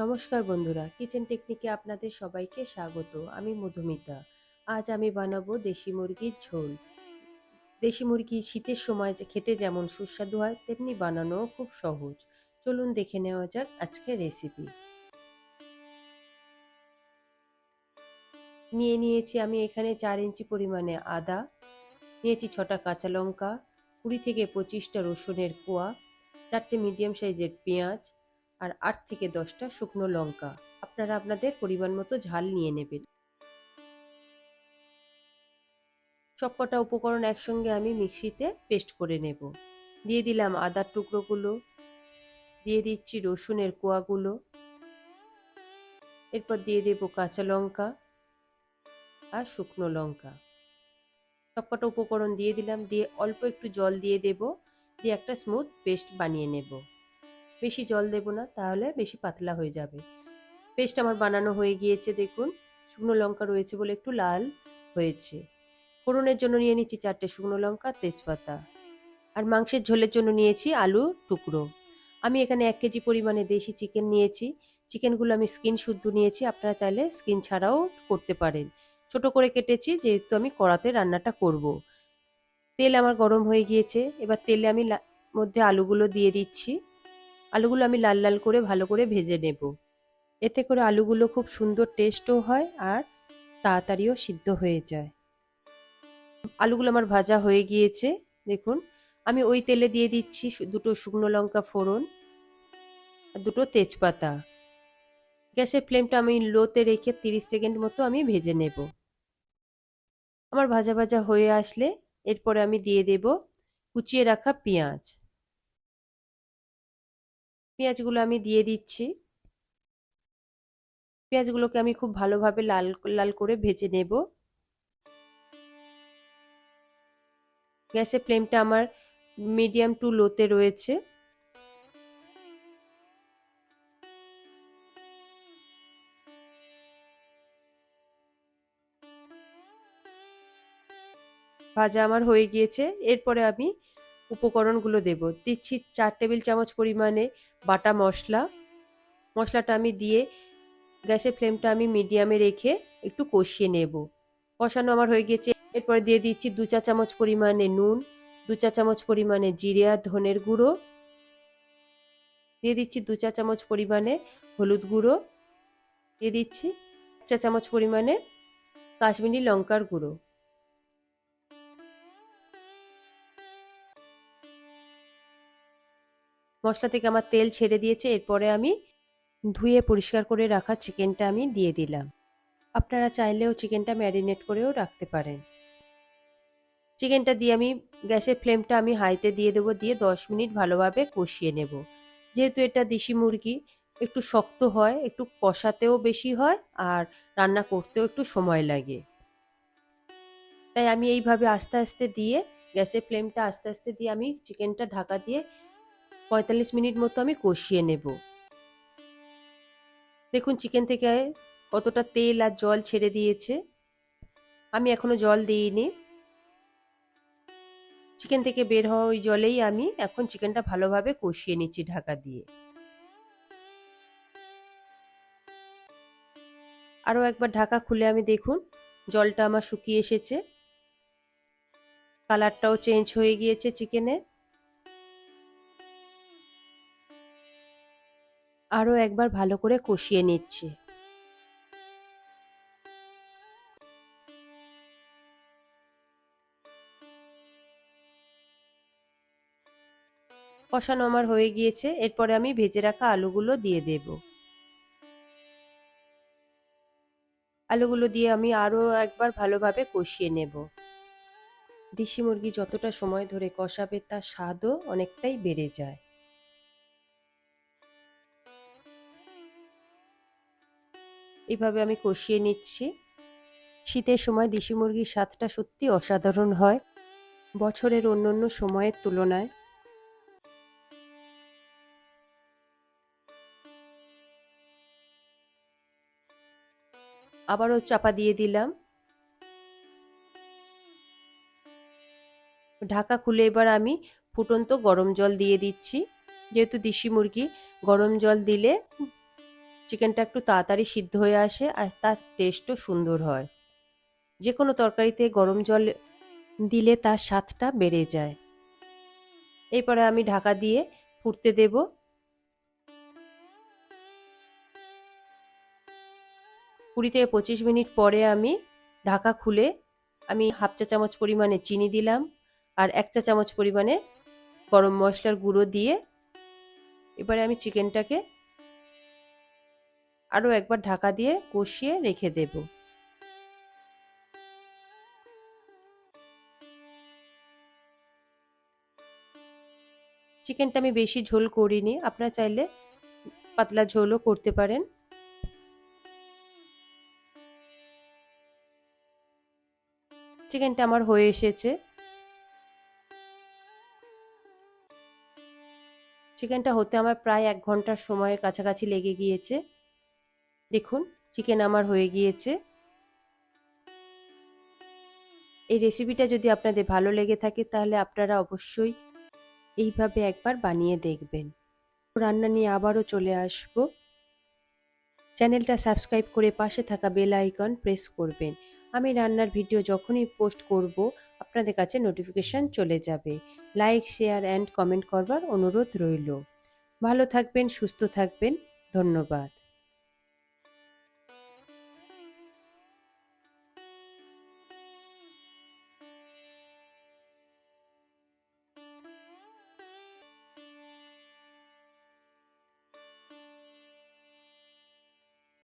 নমস্কার বন্ধুরা কিচেন টেকনিকে আপনাদের সবাইকে স্বাগত। আমি মধুমিতা। আজ আমি বানাবো দেশি মুরগির ঝোল। দেশি মুরগি শীতের সময় যে খেতে যেমন সুস্বাদু হয়, তেমনি বানানো খুব সহজ। চলুন দেখে নেওয়া যাক আজকে রেসিপি নিয়ে নিয়েছি আমি এখানে চার ইঞ্চি পরিমাণে আদা, নিয়েছি ছটা কাঁচা লঙ্কা, কুড়ি থেকে পঁচিশটা রসুনের কোয়া, চারটে মিডিয়াম সাইজের পেঁয়াজ আর আট থেকে দশটা শুকনো লঙ্কা। আপনারা আপনাদের পরিমাণ মতো ঝাল নিয়ে নেবেন। সবকটা উপকরণ একসঙ্গে আমি মিক্সিতে পেস্ট করে নেব। দিয়ে দিলাম আদার টুকরোগুলো। দিয়ে দিচ্ছি রসুনের কোয়াগুলো। এরপর দিয়ে দেব কাঁচা লঙ্কা আর শুকনো লঙ্কা। সবকটা উপকরণ দিয়ে দিলাম। দিয়ে অল্প একটু জল দিয়ে দেব। দিয়ে একটা স্মুথ পেস্ট বানিয়ে নেব। বেশি জল দেব না, তাহলে বেশি পাতলা হয়ে যাবে। পেস্ট আমার বানানো হয়ে গিয়েছে, দেখুন। শুকনো লঙ্কা রয়েছে বলে একটু লাল হয়েছে। ফোড়নের জন্য নিয়ে নিচ্ছি চারটে শুকনো লঙ্কা, তেজপাতা। আর মাংসের ঝোলের জন্য নিয়েছি আলু টুকরো। আমি এখানে এক কেজি পরিমাণে দেশি চিকেন নিয়েছি। চিকেনগুলো আমি স্কিন শুদ্ধ নিয়েছি, আপনারা চাইলে স্কিন ছাড়াও করতে পারেন। ছোট করে কেটেছি, যেহেতু আমি কড়াতে রান্নাটা করব। তেল আমার গরম হয়ে গিয়েছে, এবার তেলে আমি মধ্যে আলুগুলো দিয়ে দিচ্ছি। আলুগুলো আমি লাল লাল করে ভালো করে ভেজে নেব। এতে করে আলুগুলো খুব সুন্দর টেস্টও হয় আর তাড়াতাড়িও সিদ্ধ হয়ে যায়। আলুগুলো আমার ভাজা হয়ে গিয়েছে, দেখুন। আমি ওই তেলে দিয়ে দিচ্ছি দুটো শুকনো লঙ্কা ফোড়ন আর দুটো তেজপাতা। গ্যাসের ফ্লেমটা আমি লোতে রেখে তিরিশ সেকেন্ড মতো আমি ভেজে নেব। আমার ভাজা ভাজা হয়ে আসলে এরপরে আমি দিয়ে দেব কুচিয়ে রাখা পেঁয়াজ। পেঁয়াজগুলো আমি দিয়ে দিচ্ছি। পেঁয়াজগুলোকে আমি খুব ভালোভাবে লাল লাল করে ভেজে নেব। গ্যাসের ফ্লেমটা আমার মিডিয়াম টু লোতে রয়েছে। ভাজা আমার হয়ে গিয়েছে। এরপরে আমি উপকরণগুলো দেব। দিচ্ছি চার টেবিল চামচ পরিমাণে বাটা মশলা। মশলাটা আমি দিয়ে গ্যাসের ফ্লেমটা আমি মিডিয়ামে রেখে একটু কষিয়ে নেব। কষানো আমার হয়ে গেছে। এরপরে দিয়ে দিচ্ছি দু চা চামচ পরিমাণে নুন, দু চা চামচ পরিমাণে জিরে আর ধনের গুঁড়ো। দিয়ে দিচ্ছি দু চা চামচ পরিমাণে হলুদ গুঁড়ো। দিয়ে দিচ্ছি চা চামচ পরিমাণে কাশ্মীরি লঙ্কার গুঁড়ো। মশলা থেকে আমার তেল ছেড়ে দিয়েছে, এরপরে আমি ধুয়ে পরিষ্কার করে রাখা চিকেনটা আমি দিয়ে দিলাম। আপনারা চাইলেও চিকেনটা ম্যারিনেট করেও রাখতে পারেন। চিকেনটা দিয়ে আমি, গ্যাসের ফ্লেমটা আমি হাইতে দিয়ে দেবো, দিয়ে দশ মিনিট ভালোভাবে কষিয়ে নেব। যেহেতু এটা দেশি মুরগি, একটু শক্ত হয়, একটু কষাতেও বেশি হয়, আর রান্না করতেও একটু সময় লাগে। তাই আমি এইভাবে আস্তে আস্তে দিয়ে, গ্যাসের ফ্লেমটা আস্তে আস্তে দিয়ে আমি চিকেনটা ঢাকা দিয়ে পঁয়তাল্লিশ মিনিট মতো আমি কষিয়ে নেব। দেখুন চিকেন থেকে কতটা তেল আর জল ছেড়ে দিয়েছে। আমি এখনও জল দিইনি। চিকেন থেকে বের হওয়া ওই জলেই আমি এখন চিকেনটা ভালোভাবে কষিয়ে নিচ্ছি ঢাকা দিয়ে। আরও একবার ঢাকা খুলে আমি দেখুন, জলটা আমার শুকিয়ে এসেছে। কালারটাও চেঞ্জ হয়ে গিয়েছে চিকেনের আরও একবার ভালো করে কষিয়ে নিচ্ছি। কষানো আমার হয়ে গিয়েছে, এরপরে আমি ভেজে রাখা আলুগুলো দিয়ে দেব। আলুগুলো দিয়ে আমি আরও একবার ভালোভাবে কষিয়ে নেব। দেশি মুরগি যতটা সময় ধরে কষাবে তার স্বাদও অনেকটাই বেড়ে যায়। এইভাবে আমি কষিয়ে নিচ্ছি। শীতের সময় দেশি মুরগির স্বাদটা সত্যি অসাধারণ হয়, বছরের অন্য অন্য সময়ের তুলনায়। আবারও চাপা দিয়ে দিলাম। ঢাকা খুলে এবার আমি ফুটন্ত গরম জল দিয়ে দিচ্ছি। যেহেতু দেশি মুরগি, গরম জল দিলে চিকেনটা একটু তাড়াতাড়ি সিদ্ধ হয়ে আসে আর তার টেস্টও সুন্দর হয়। যে কোনো তরকারিতে গরম জল দিলে তার স্বাদটা বেড়ে যায়। এরপরে আমি ঢাকা দিয়ে ফুটতে দেব। কুড়ি থেকে পঁচিশ মিনিট পরে আমি ঢাকা খুলে আমি হাফ চা চামচ পরিমাণে চিনি দিলাম আর এক চা চামচ পরিমাণে গরম মশলার গুঁড়ো দিয়ে এবারে আমি চিকেনটাকে আরও একবার ঢাকা দিয়ে কষিয়ে রেখে দেব। চিকেনটা আমি বেশি ঝোল করিনি, আপনারা চাইলে পাতলা ঝোলও করতে পারেন। চিকেনটা আমার হয়ে এসেছে। চিকেনটা হতে আমার প্রায় এক ঘণ্টার সময়ের কাছাকাছি লেগে গিয়েছে। দেখুন চিকেন আমার হয়ে গিয়েছে। এই রেসিপিটা যদি আপনাদের ভালো লেগে থাকে, তাহলে আপনারা অবশ্যই এইভাবে একবার বানিয়ে দেখবেন। রান্না নিয়ে আবারও চলে আসব। চ্যানেলটা সাবস্ক্রাইব করে পাশে থাকা বেল আইকন প্রেস করবেন। আমি রান্নার ভিডিও যখনই পোস্ট করব, আপনাদের কাছে নোটিফিকেশান চলে যাবে। লাইক শেয়ার অ্যান্ড কমেন্ট করবার অনুরোধ রইল। ভালো থাকবেন, সুস্থ থাকবেন। ধন্যবাদ।